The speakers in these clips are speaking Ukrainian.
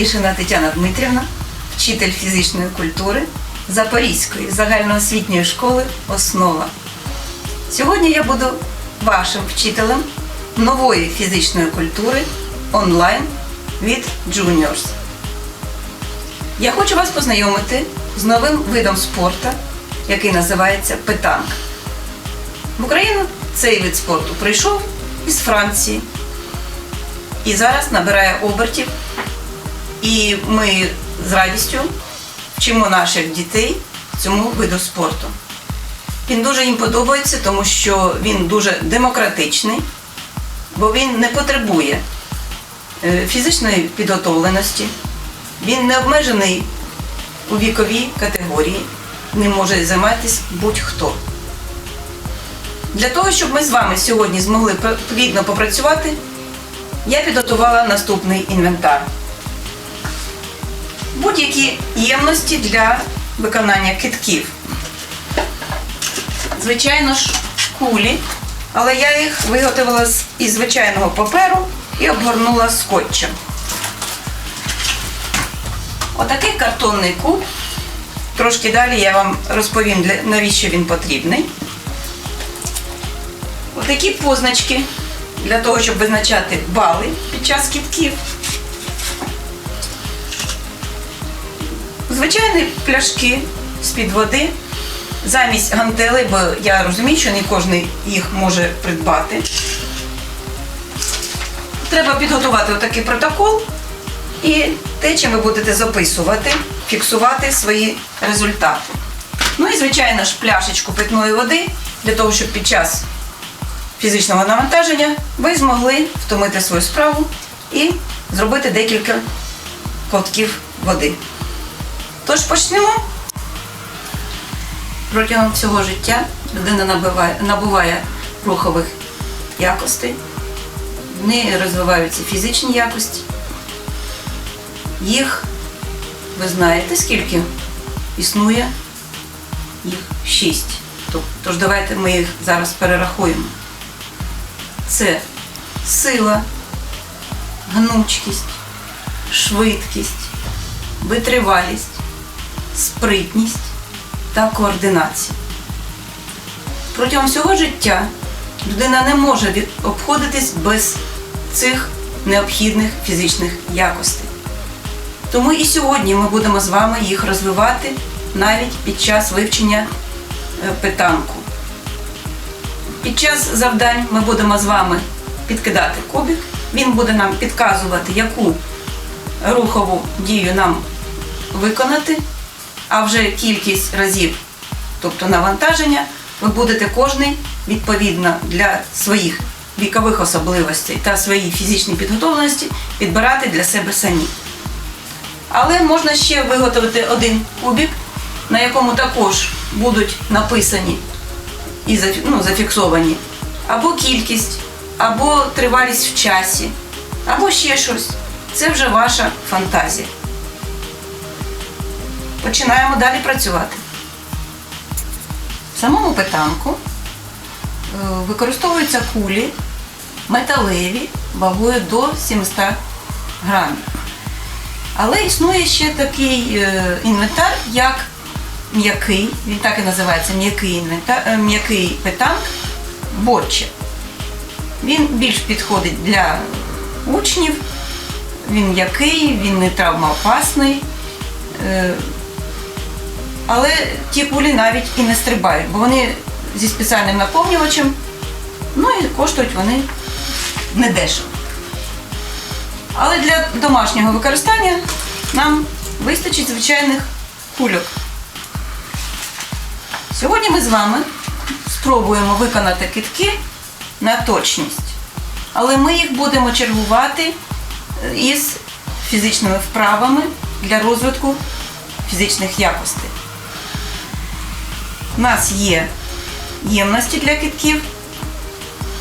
Матвійшина Тетяна Дмитрівна, вчитель фізичної культури Запорізької загальноосвітньої школи Основа. Сьогодні я буду вашим вчителем нової фізичної культури онлайн від Juniors. Я хочу вас познайомити з новим видом спорту, який називається питанк. В Україну цей вид спорту прийшов із Франції і зараз набирає обертів. І ми з радістю вчимо наших дітей цьому виду спорту. Він дуже їм подобається, тому що він дуже демократичний, бо він не потребує е, фізичної підготовленості, він не обмежений у віковій категорії, ним може займатися будь-хто. Для того, щоб ми з вами сьогодні змогли плідно попрацювати, я підготувала наступний інвентар. Будь-які ємності для виконання китків. Звичайно ж, кулі, але я їх виготовила із звичайного паперу і обгорнула скотчем. Отакий картонний куб. Трошки далі я вам розповім, навіщо він потрібний. Отакі позначки для того, щоб визначати бали під час кітків. Звичайні пляшки з-під води замість гантелей, бо я розумію, що не кожен їх може придбати. Треба підготувати отакий протокол і те, чим ви будете записувати, фіксувати свої результати. Ну і, звичайно ж, пляшечку питної води для того, щоб під час фізичного навантаження ви змогли втомити свою справу і зробити декілька ковтків води. Тож почнемо. Протягом всього життя людина набиває, набуває рухових якостей, в неї розвиваються фізичні якості. Їх, ви знаєте, скільки існує? Їх шість. Тож давайте ми їх зараз перерахуємо. Це сила, гнучкість, швидкість, витривалість, спритність та координація. Протягом всього життя людина не може обходитись без цих необхідних фізичних якостей. Тому і сьогодні ми будемо з вами їх розвивати навіть під час вивчення е, питанку. Під час завдань ми будемо з вами підкидати кубик. Він буде нам підказувати, яку рухову дію нам виконати, а вже кількість разів, тобто навантаження, ви будете кожний відповідно для своїх вікових особливостей та своїй фізичній підготовленості підбирати для себе самі. Але можна ще виготовити один кубик, на якому також будуть написані і ну, зафіксовані або кількість, або тривалість в часі, або ще щось. Це вже ваша фантазія. Починаємо далі працювати. В самому питанку е, використовуються кулі металеві вагою до 700 грамів. Але існує ще такий е, інвентар, як м'який, він так і називається м'який інвентар, е, м'який питанк боче. Він більш підходить для учнів, він м'який, він не травмоопасний. Але ті кулі навіть і не стрибають, бо вони зі спеціальним наповнювачем, ну і коштують вони недешево. Але для домашнього використання нам вистачить звичайних кульок. Сьогодні ми з вами спробуємо виконати китки на точність, але ми їх будемо чергувати е, із фізичними вправами для розвитку фізичних якостей. У нас є ємності для китків,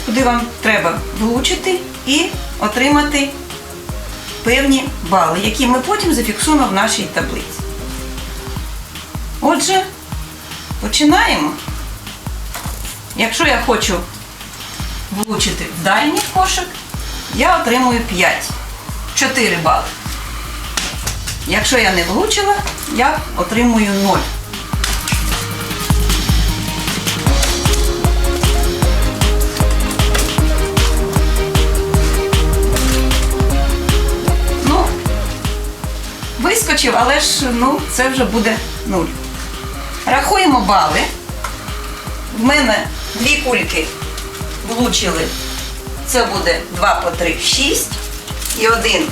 куди вам треба влучити і отримати певні бали, які ми потім зафіксуємо в нашій таблиці. Отже, починаємо. Якщо я хочу влучити в дальній кошик, я отримую 5. 4 бали. Якщо я не влучила, я отримую 0. Вискочив, але ж ну, це вже буде 0. Рахуємо бали. В мене дві кульки влучили. Це буде 2 по 3 6 і 1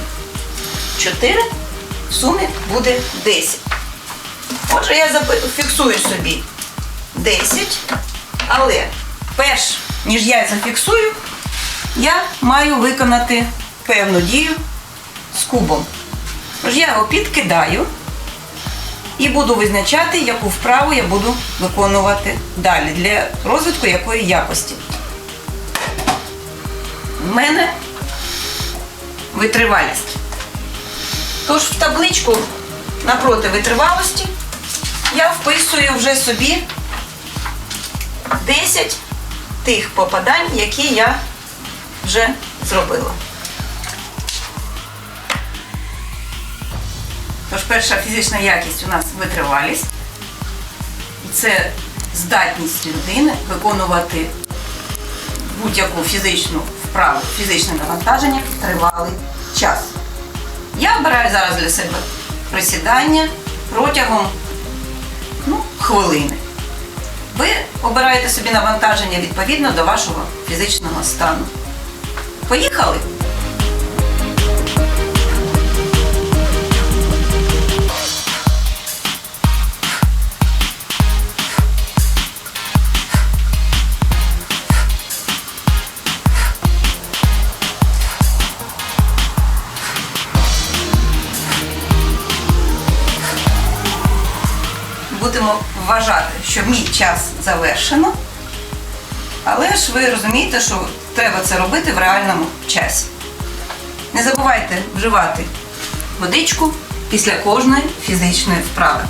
4. В сумі буде 10. Отже, я фіксую собі 10. Але перш ніж я зафіксую, я маю виконати певну дію з кубом. Тож я його підкидаю і буду визначати, яку вправу я буду виконувати далі для розвитку якої якості. В мене витривалість. Тож в табличку напроти витривалості я вписую вже собі 10 тих попадань, які я вже зробила. Перша фізична якість у нас витривалість. Це здатність людини виконувати будь-яку фізичну вправу, фізичне навантаження тривалий час. Я обираю зараз для себе присідання протягом ну, хвилини. Ви обираєте собі навантаження відповідно до вашого фізичного стану. Поїхали! Час завершено. Але ж ви розумієте, що треба це робити в реальному часі. Не забувайте вживати водичку після кожної фізичної вправи.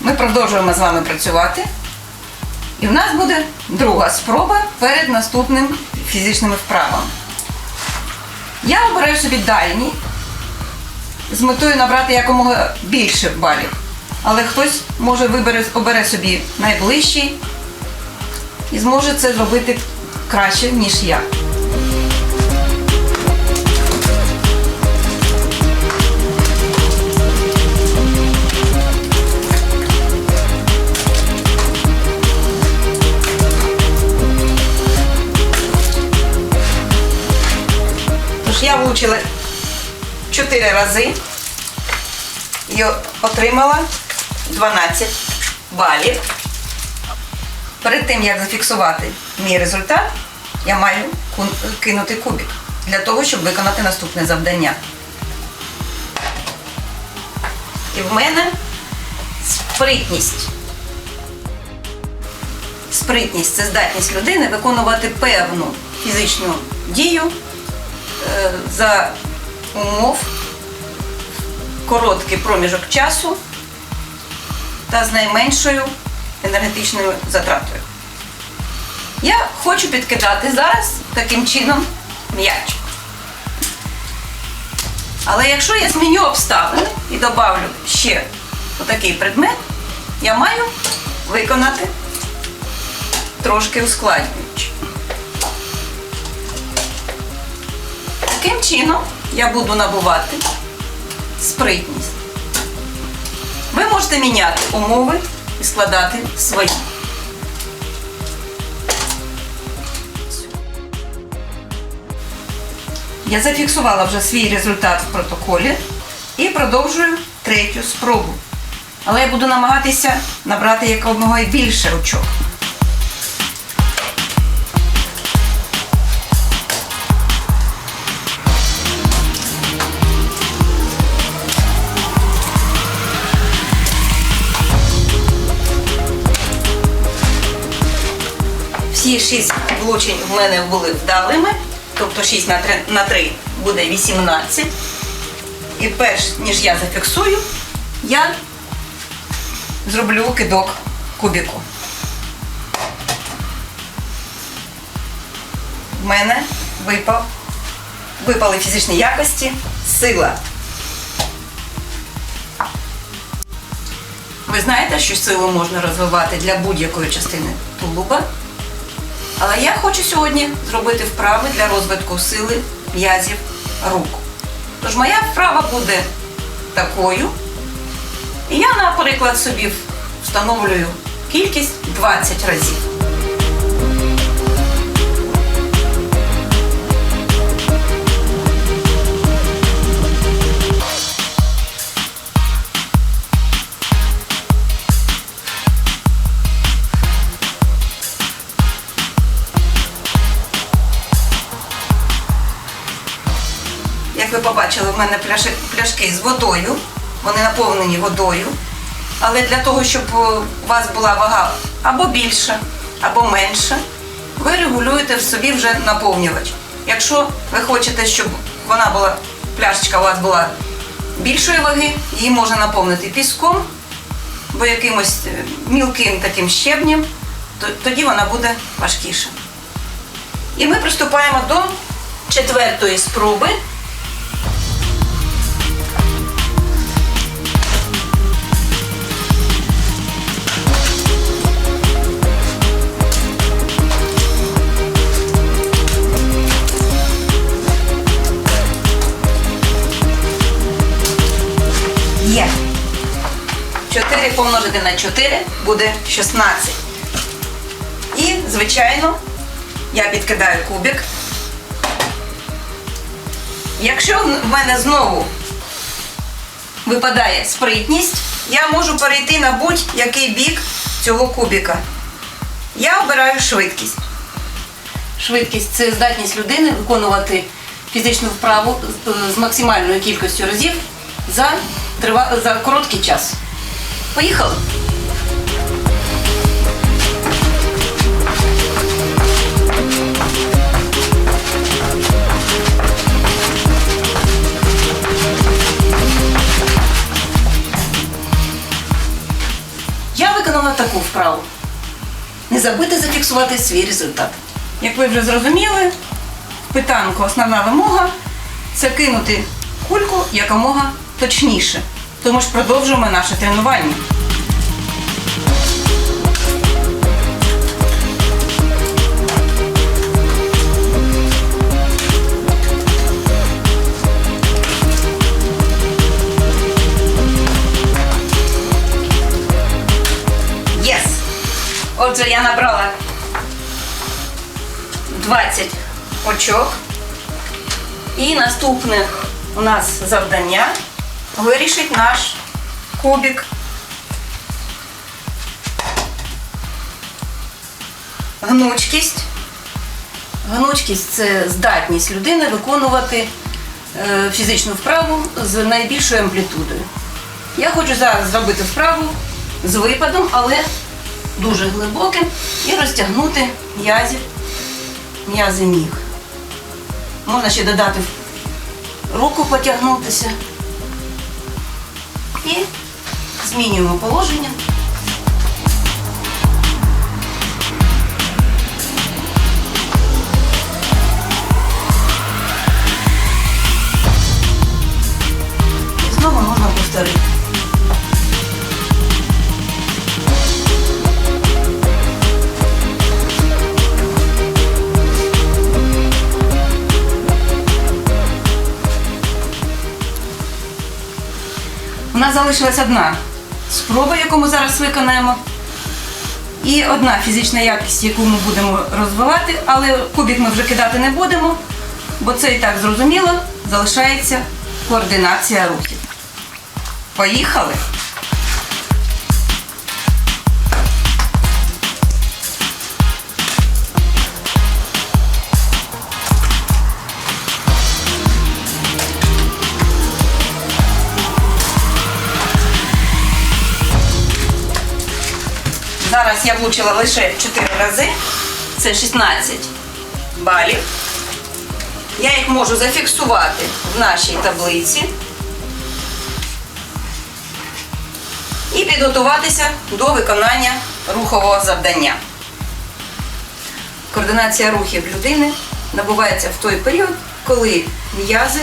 Ми продовжуємо з вами працювати. І в нас буде друга спроба перед наступним фізичними вправами. Я обираю собі дальній з метою набрати якомога більше балів. Але хтось може вибере, обере собі найближчий і зможе це зробити краще, ніж я. Я влучила 4 рази і отримала 12 балів. Перед тим, як зафіксувати мій результат, я маю кинути кубик для того, щоб виконати наступне завдання. І в мене спритність. Спритність це здатність людини виконувати певну фізичну дію е, за умов короткий проміжок часу та з найменшою енергетичною затратою. Я хочу підкидати зараз таким чином м'яч. Але якщо я зміню обставини і добавлю ще отакий предмет, я маю виконати трошки ускладнюючи. Таким чином я буду набувати спритність. Можете міняти умови і складати свої. Я зафіксувала вже свій результат в протоколі і продовжую третю спробу. Але я буду намагатися набрати якомога більше очок. Всі 6 влучень в мене були вдалими, тобто 6 на 3, на 3 буде 18. І перш ніж я зафіксую, я зроблю кидок кубіку. В мене випав. Випали фізичні якості, сила. Ви знаєте, що силу можна розвивати для будь-якої частини тулуба. Але я хочу сьогодні зробити вправи для розвитку сили м'язів рук. Тож моя вправа буде такою. І я, наприклад, собі встановлюю кількість 20 разів. Як ви побачили, в мене пляшки з водою. Вони наповнені водою. Але для того, щоб е, у вас була вага або більша, або менша, ви регулюєте в собі вже наповнювач. Якщо ви хочете, щоб вона була, пляшечка у вас була більшої ваги, її можна наповнити піском або якимось е, мілким таким щебнем, то- тоді вона буде важкіша. І ми приступаємо до четвертої спроби. 4 помножити на 4 буде 16. І, звичайно, я підкидаю кубик. Якщо в мене знову випадає спритність, я можу перейти на будь-який бік цього кубика. Я обираю швидкість. Швидкість це здатність людини виконувати фізичну вправу з- максимальною кількістю разів за, за короткий час. Поїхали! Я виконала таку вправу. Не забудьте зафіксувати свій результат. Як ви вже зрозуміли, питанку основна вимога це кинути кульку якомога точніше. Тому ж продовжуємо наше тренування. Єс! Отже, я набрала 20 очок. І наступне у нас завдання вирішить наш кубик. Гнучкість. Гнучкість це здатність людини виконувати е, фізичну вправу з найбільшою амплітудою. Я хочу зараз зробити вправу з випадом, але дуже глибоким і розтягнути м'язів, м'язи ніг. Можна ще додати руку потягнутися. І змінюємо положення. І знову можна повторити. Нас залишилась одна спроба, яку ми зараз виконаємо. І одна фізична якість, яку ми будемо розвивати, але кубик ми вже кидати не будемо, бо це і так зрозуміло, залишається координація рухів. Поїхали! Зараз я влучила лише 4 рази. Це 16 балів. Я їх можу зафіксувати в нашій таблиці і підготуватися до виконання рухового завдання. Координація рухів людини набувається в той період, коли м'язи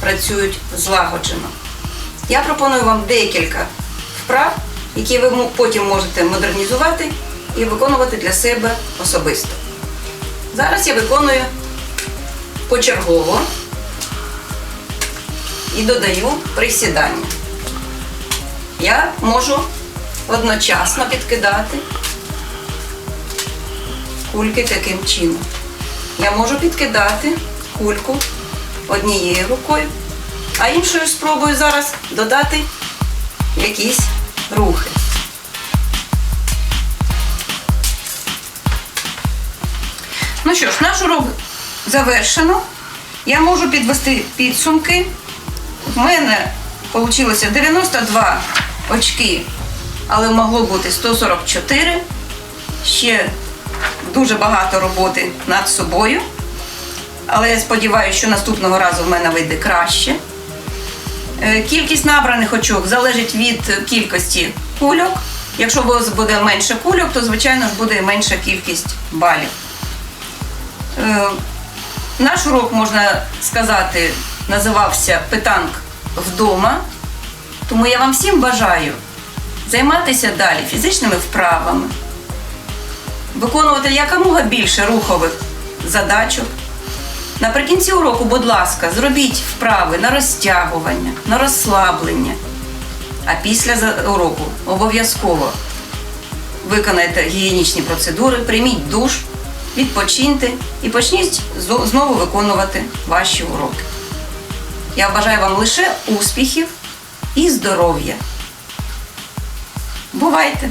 працюють злагоджено. Я пропоную вам декілька вправ, які ви потім можете модернізувати і виконувати для себе особисто. Зараз я виконую почергово і додаю присідання. Я можу одночасно підкидати кульки таким чином. Я можу підкидати кульку однією рукою, а іншою спробую зараз додати якісь рухи. Ну що ж, наш урок завершено. Я можу підвести підсумки. В мене вийшло 92 очки, але могло бути 144. Ще дуже багато роботи над собою. Але я сподіваюся, що наступного разу в мене вийде краще. Е, Кількість набраних очок залежить від кількості кульок. Якщо у вас буде менше кульок, то звичайно ж буде менша кількість балів. Е, Наш урок, можна сказати, називався Питанк вдома. Тому я вам всім бажаю займатися далі фізичними вправами, виконувати якомога більше рухових задачок. Наприкінці уроку, будь ласка, зробіть вправи на розтягування, на розслаблення. А після уроку обов'язково виконайте гігієнічні процедури, прийміть душ, відпочиньте і почніть знову виконувати ваші уроки. Я бажаю вам лише успіхів і здоров'я. Бувайте!